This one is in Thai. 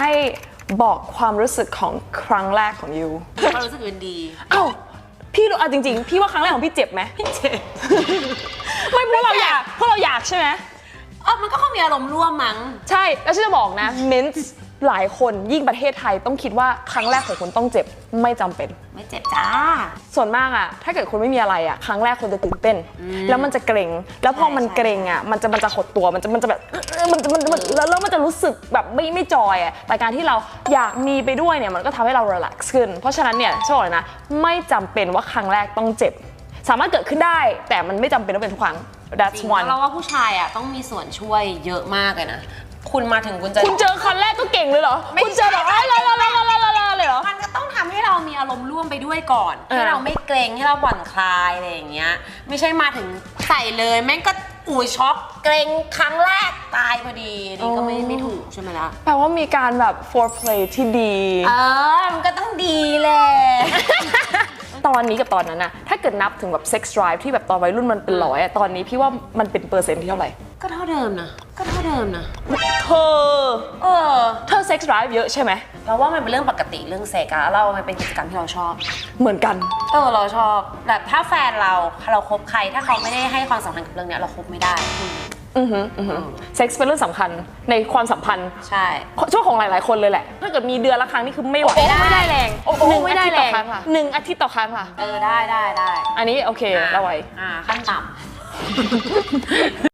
ให้บอกความรู้สึกของครั้งแรกของยูความรู้สึกอื่นดีเอ้าพี่รู้อะจริง ๆ พี่ว่าครั้งแรกของพี่เจ็บไหมเจ็บไม่เพราะเราอยากเพราะเราอยากใช่ไหมเออมันก็คงมีอารมณ์ร่วมมั้ง ใช่ แล้วฉันจะบอกนะเมนส์ หลายคนยิ่งประเทศไทยต้องคิดว่าครั้งแรกของคุณต้องเจ็บไม่จำเป็น ไม่เจ็บจ้า ส่วนมากอะถ้าเกิดคุณไม่มีอะไรอะครั้งแรกคุณจะตื่นเต้นแล้วมันจะเกรงแล้วพอมันใช่ เกรงอะมันจะมันจะหดตัวมันจะมันจะแบบเออมันจะมันมันแล้วแล้วมันจะรู้สึกแบบไม่ไม่จอยอะแต่การที่เราอยากมีไปด้วยเนี่ยมันก็ทำให้เรา relax ขึ้น เพราะฉะนั้นเนี่ยช่วยบอกเลยนะ ไม่จำเป็นว่าครั้งแรกต้องเจ็บ สามารถเกิดขึ้นได้ แต่มันไม่จำเป็นต้องเป็นทุกครั้ง that's จริง one เราว่าผู้ชายอะต้องมีส่วนช่วยเยอะมากเลยนะ คุณมาถึงคุณจะ คุณเจอครั้งแรกก็ เก่งเลยเหรอ ไม่คุณเจอแบบอ้าวลาลาลาลาลาลาเลยเหรอ มันก็ต้องทำให้เรามีอารมณ์ร่วมไปด้วยก่อน เออ ให้เราไม่เกรงให้เราผ่อนคลายอะไรอย่างเงี้ย ไม่ใช่มาถึงใส่เลย แม่งก็อูยช็อกเกรงครั้งแรกตายพอดีนี่ก็ไม่ไม่ถูกใช่ไหมล่ะ แปลว่ามีการแบบ foreplay ที่ดี เออ มันก็ต้องดีแหละต อนนี้กับตอนนั้นอะถ้าเกิดนับถึงแบบ sex drive ที่แบบตอนวัยรุ่นมันเป็นร้อยอะตอนนี้พี่ว่ามันเป็นเปอร์เซ็นต์ที่เท่าไหร่ ก็เท่าเดิมนะ ก็เท่าเดิมนะ เธอ เออ เธอ sex drive เยอะใช่ไหมเพราะว่ามันเป็นเรื่องปกติเรื่องเซ็กอะเรามันเป็นกิจกรรมที่เราชอบ เหมือนกัน เออ เราชอบ แบบถ้าแฟนเราเราคบใคร ถ้าเขาไม่ได้ให้ความสำคัญกับเรื่องเนี้ยเราคบไม่ได้ อือหืออือหือ sex เป็นเรื่องสำคัญในความสัมพันธ์ ใช่ ช่วงของหลายๆคนเลยแหละ ถ้าเกิดมีเดือนละครั้งนี่คือไม่ไหวไม่ได้ไม่ได้แรงโอ้โหหนึ่งไม่ได้อาทิตย์ต่อแรงครั้งล่ะหนึ่งอาทิตย์ต่อครั้งล่ะ เออได้ได้ได้อันนี้โอเคเราไว้อ่าขั้นต่ำ